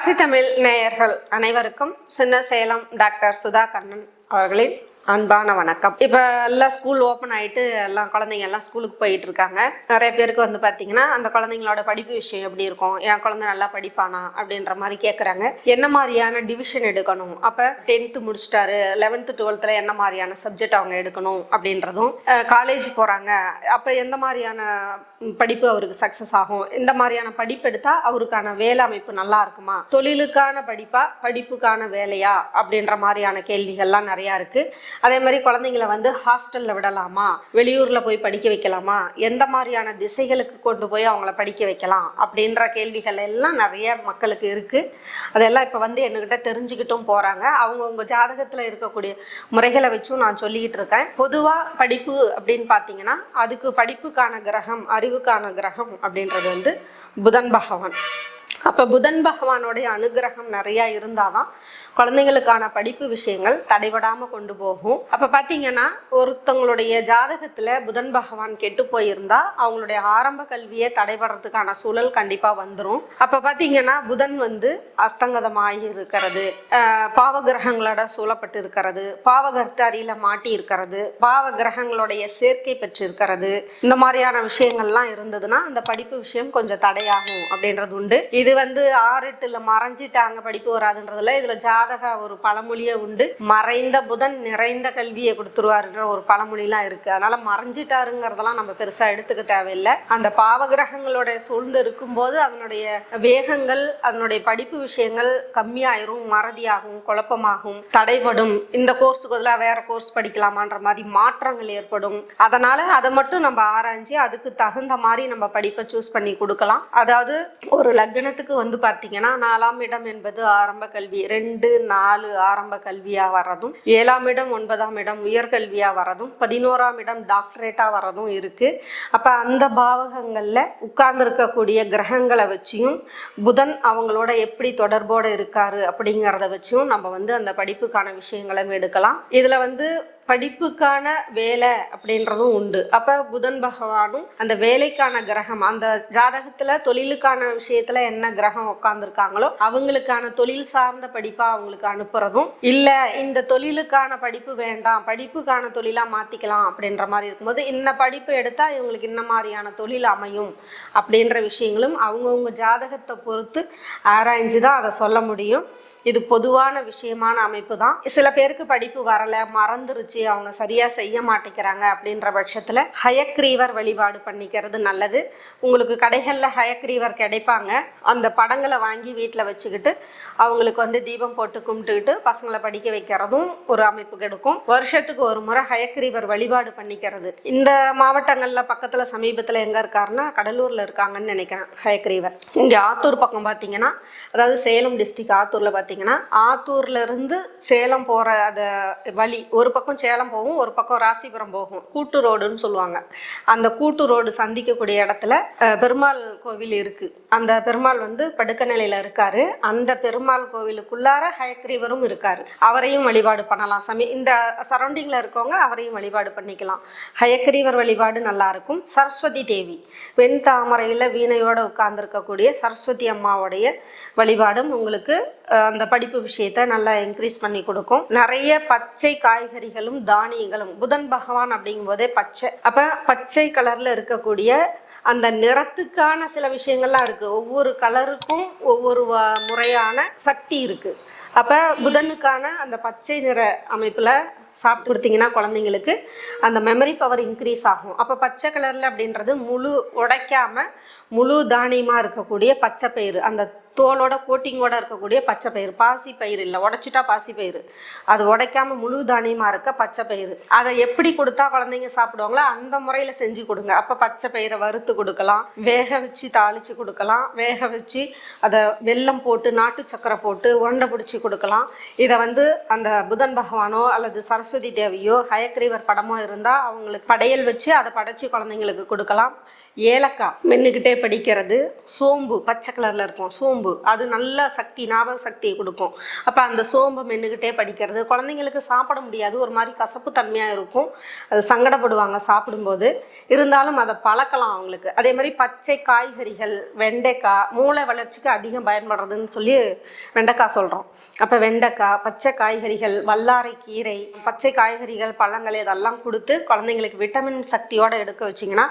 ராசி தமிழ் நேயர்கள் அனைவருக்கும் சின்ன சேலம் டாக்டர் சுதா கண்ணன் அவர்களின் அன்பான வணக்கம். இப்போ எல்லாம் ஸ்கூல் ஓப்பன் ஆகிட்டு எல்லாம் குழந்தைங்க எல்லாம் ஸ்கூலுக்கு போயிட்டு இருக்காங்க. நிறைய பேருக்கு வந்து பார்த்தீங்கன்னா அந்த குழந்தைங்களோட படிப்பு விஷயம் எப்படி இருக்கும்? என் குழந்தை நல்லா படிப்பானா? அப்படின்ற மாதிரி கேட்குறாங்க என்ன மாதிரியான டிவிஷன் எடுக்கணும்? அப்போ டென்த்து முடிச்சிட்டாரு. லெவன்த்து டுவெல்த்தில் என்ன மாதிரியான சப்ஜெக்ட் அவங்க எடுக்கணும் அப்படின்றதும் காலேஜ் போகிறாங்க அப்போ எந்த மாதிரியான படிப்பு அவருக்கு சக்ஸஸ் ஆகும். இந்த மாதிரியான படிப்பு எடுத்தால் அவருக்கான வேலை அமைப்பு நல்லா இருக்குமா? தொழிலுக்கான படிப்பா? படிப்புக்கான வேலையா? அப்படின்ற மாதிரியான கேள்விகள்லாம் நிறையா இருக்கு. அதே மாதிரி குழந்தைங்கள வந்து ஹாஸ்டலில் விடலாமா? வெளியூரில் போய் படிக்க வைக்கலாமா? எந்த மாதிரியான திசைகளுக்கு கொண்டு போய் அவங்கள படிக்க வைக்கலாம்? அப்படின்ற கேள்விகள் எல்லாம் நிறைய மக்களுக்கு இருக்கு. அதெல்லாம் இப்போ வந்து என்கிட்ட தெரிஞ்சுக்கிட்டும் போறாங்க. அவங்கவுங்க ஜாதகத்தில் இருக்கக்கூடிய முறைகளை வச்சும் நான் சொல்லிக்கிட்டு இருக்கேன். பொதுவாக படிப்பு அப்படின்னு பார்த்தீங்கன்னா அதுக்கு படிப்புக்கான கிரகம் அறிவு அறிவுக்கான கிரகம் அப்படின்றது வந்து புதன் பகவான். அப்போ புதன் பகவானுடைய அனுகிரகம் நிறையா இருந்தால் தான் குழந்தைங்களுக்கான படிப்பு விஷயங்கள் தடைபடாமல் கொண்டு போகும். அப்போ பார்த்தீங்கன்னா ஒருத்தவங்களுடைய ஜாதகத்தில் புதன் பகவான் கெட்டு போயிருந்தா அவங்களுடைய ஆரம்ப கல்வியே தடைபடுறதுக்கான சூழல் கண்டிப்பாக வந்துடும் அப்போ பார்த்தீங்கன்னா புதன் வந்து அஸ்தங்கதமாகி இருக்கிறது. ஆஹ் பாவ கிரகங்களோட சூழப்பட்டு இருக்கிறது பாவகர்த்தாரியில் மாட்டி இருக்கிறது பாவ கிரகங்களுடைய சேர்க்கை பெற்றிருக்கிறது. இந்த மாதிரியான விஷயங்கள்லாம் இருந்ததுன்னா அந்த படிப்பு விஷயம் கொஞ்சம் தடையாகும் அப்படின்றது உண்டு. இது இது வந்து ஆறு எட்டுல மறைஞ்சிட்டாங்க படிப்பு வராதுன்றதுல இதுல ஜாதக ஒரு பழமொழியே உண்டு. மறைந்த புதன் நிறைந்த கல்வியை கொடுத்துருவாருன்ற ஒரு பழமொழிலாம் இருக்கு. அதனால மறைஞ்சிட்டாருங்கிறதெல்லாம் நம்ம பெருசா எடுத்துக்க தேவையில்லை. அந்த பாவகிரகங்களோட சூழ்ந்து இருக்கும்போது அதனுடைய வேகங்கள் அதனுடைய படிப்பு விஷயங்கள் கம்மியாயிரும் மறதியாகும் குழப்பமாகும் தடைபடும். இந்த கோர்ஸுக்கு பதிலாக வேற கோர்ஸ் படிக்கலாமான்ற மாதிரி மாற்றங்கள் ஏற்படும். அதனால அதை மட்டும் நம்ம ஆராய்ஞ்சு அதுக்கு தகுந்த மாதிரி நம்ம படிப்பை சூஸ் பண்ணி கொடுக்கலாம். அதாவது ஒரு லக்னத்துக்கு வந்து பார்த்தீங்கன்னா நாலாம் இடம் என்பது ஆரம்ப கல்வி. ரெண்டு நாலு ஆரம்ப கல்வியாக வர்றதும் ஏழாம் இடம் ஒன்பதாம் இடம் உயர்கல்வியாக வர்றதும் பதினோராம் இடம் டாக்டரேட்டாக வர்றதும் இருக்குது அப்போ அந்த பாவகங்களில் உட்கார்ந்துருக்கக்கூடிய கிரகங்களை வச்சியும் புதன் அவங்களோட எப்படி தொடர்போடு இருக்காரு அப்படிங்கிறத வச்சும் நம்ம வந்து அந்த படிப்புக்கான விஷயங்களும் எடுக்கலாம். இதில் வந்து படிப்புக்கான வேலை அப்படின்றதும் உண்டு. அப்போ புதன் பகவானும் அந்த வேலைக்கான கிரகம் அந்த ஜாதகத்தில் தொழிலுக்கான விஷயத்தில் என்ன கிரகம் உட்காந்துருக்காங்களோ அவங்களுக்கான தொழில் சார்ந்த படிப்பாக அவங்களுக்கு அனுப்புறதும் இல்லை இந்த தொழிலுக்கான படிப்பு வேண்டாம் படிப்புக்கான தொழிலாக மாற்றிக்கலாம் அப்படின்ற மாதிரி இருக்கும்போது இந்த படிப்பு எடுத்தால் இவங்களுக்கு இந்த மாதிரியான தொழில் அமையும் அப்படின்ற விஷயங்களும் அவங்கவுங்க ஜாதகத்தை பொறுத்து ஆராய்ஞ்சு தான் அதை சொல்ல முடியும். இது பொதுவான விஷயமான அமைப்பு தான் சில பேருக்கு படிப்பு வரல மறந்துருச்சு அவங்க சரியா செய்ய மாட்டேங்கிறாங்க அப்படின்ற பட்சத்தில் ஹயக்ரீவர் வழிபாடு பண்ணிக்கிறது நல்லது. உங்களுக்கு கடைகளில் ஹயக்ரீவர் கிடைப்பாங்க. அந்த படங்களை வாங்கி வீட்டில் வச்சுக்கிட்டு அவங்களுக்கு வந்து தீபம் போட்டு கும்பிட்டுக்கிட்டு பசங்களை படிக்க வைக்கிறதும் ஒரு அமைப்பு கிடைக்கும். வருஷத்துக்கு ஒரு முறை ஹயக்ரீவர் வழிபாடு பண்ணிக்கிறது. இந்த மாவட்டங்களில் பக்கத்தில் சமீபத்தில் எங்கே இருக்காருன்னா கடலூரில் இருக்காங்கன்னு நினைக்கிறேன் ஹயக்ரீவர். இங்கே ஆத்தூர் பக்கம் பார்த்தீங்கன்னா அதாவது சேலம் டிஸ்ட்ரிக்ட் ஆத்தூரில் பார்த்தீங்கன்னா பார்த்தீங்கன்னா ஆத்தூர்லேருந்து சேலம் போகிற அந்த வழி ஒரு பக்கம் சேலம் போகும் ஒரு பக்கம் ராசிபுரம் போகும். கூட்டு ரோடுன்னு சொல்லுவாங்க. அந்த கூட்டு ரோடு சந்திக்கக்கூடிய இடத்துல பெருமாள் கோவில் இருக்குது அந்த பெருமாள் வந்து படுக்க நிலையில இருக்காரு. அந்த பெருமாள் கோவிலுக்குள்ளார ஹயக்ரீவரும் இருக்காரு. அவரையும் வழிபாடு பண்ணலாம் சமி. இந்த சரௌண்டிங்ல இருக்கவங்க அவரையும் வழிபாடு பண்ணிக்கலாம். ஹயக்ரீவர் வழிபாடு நல்லா இருக்கும். சரஸ்வதி தேவி வெண் தாமரையில வீணையோட உட்கார்ந்துருக்கக்கூடிய சரஸ்வதி அம்மாவுடைய வழிபாடும் உங்களுக்கு அந்த படிப்பு விஷயத்த நல்லா இன்க்ரீஸ் பண்ணி கொடுக்கும். நிறைய பச்சை காய்கறிகளும் தானியங்களும் புதன் பகவான் அப்படிங்கும் போதே பச்சை. அப்ப பச்சை கலர்ல இருக்கக்கூடிய அந்த நிறத்துக்கான சில விஷயங்கள்லாம் இருக்குது ஒவ்வொரு கலருக்கும் ஒவ்வொரு முறையான சக்தி இருக்குது அப்போ புதனுக்கான அந்த பச்சை நிற அமைப்பில் சாப்பிட்டு கொடுத்தீங்கன்னா குழந்தைங்களுக்கு அந்த மெமரி பவர் இன்க்ரீஸ் ஆகும். அப்போ பச்சை கலரில் அப்படின்றது முழு உடைக்காமல் முழு தானியமாக இருக்கக்கூடிய பச்சை பயிறு. அந்த தோலோட கோட்டிங்கோட இருக்கக்கூடிய பச்சை பயிறு பாசி பயிர் இல்லை உடச்சிட்டா பாசி பயிர் அது உடைக்காம முழு தானியமாக இருக்க பச்சை பயிறு அதை எப்படி கொடுத்தா குழந்தைங்க சாப்பிடுவாங்களோ அந்த முறையில் செஞ்சு கொடுங்க. அப்போ பச்சை பயிரை வறுத்து கொடுக்கலாம் வேக வச்சு தாளித்து கொடுக்கலாம் வேக வச்சு அதை வெல்லம் போட்டு நாட்டு சக்கரை போட்டு உருண்டை பிடிச்சி கொடுக்கலாம். இதை வந்து அந்த புதன் பகவானோ அல்லது சரஸ்வதி சரஸ்வதி தேவியோ ஹயக்ரீவர் படமோ இருந்தால் அவங்களுக்கு படையல் வச்சு அதை படைச்சி குழந்தைங்களுக்கு கொடுக்கலாம். ஏலக்காய். மென்னுக்கிட்டே படிக்கிறது. சோம்பு பச்சை கலரில் இருக்கும். சோம்பு. அது நல்ல சக்தி ஞாபக சக்தியை கொடுக்கும். அப்போ அந்த சோம்பு மென்னுக்கிட்டே படிக்கிறது. குழந்தைங்களுக்கு சாப்பிட முடியாது. ஒரு மாதிரி கசப்பு தன்மையாக இருக்கும். அது சங்கடப்படுவாங்க சாப்பிடும்போது. இருந்தாலும் அதை பழக்கலாம் அவங்களுக்கு. அதே மாதிரி பச்சை காய்கறிகள் வெண்டைக்காய் மூளை வளர்ச்சிக்கு அதிகம் பயன்படுறதுன்னு சொல்லி வெண்டைக்காய் சொல்கிறோம் அப்போ வெண்டைக்காய் பச்சை காய்கறிகள் வல்லாரை கீரை பச்சை காய்கறிகள் பழங்கள் இதெல்லாம் கொடுத்து குழந்தைங்களுக்கு விட்டமின் சக்தியோடு எடுக்க வச்சிங்கன்னா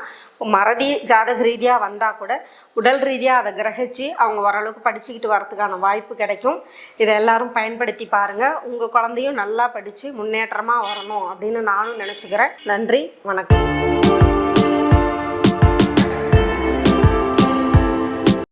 மறதி ஜாதக ரீதியாக வந்தால் கூட உடல் ரீதியாக அதை கிரகிச்சு அவங்க ஓரளவுக்கு படிச்சுக்கிட்டு வரதுக்கான வாய்ப்பு கிடைக்கும். இதை எல்லாரும் பயன்படுத்தி பாருங்கள் உங்கள் குழந்தையும் நல்லா படித்து முன்னேற்றமாக வரணும் அப்படின்னு நானும் நினச்சிக்கிறேன். நன்றி வணக்கம்.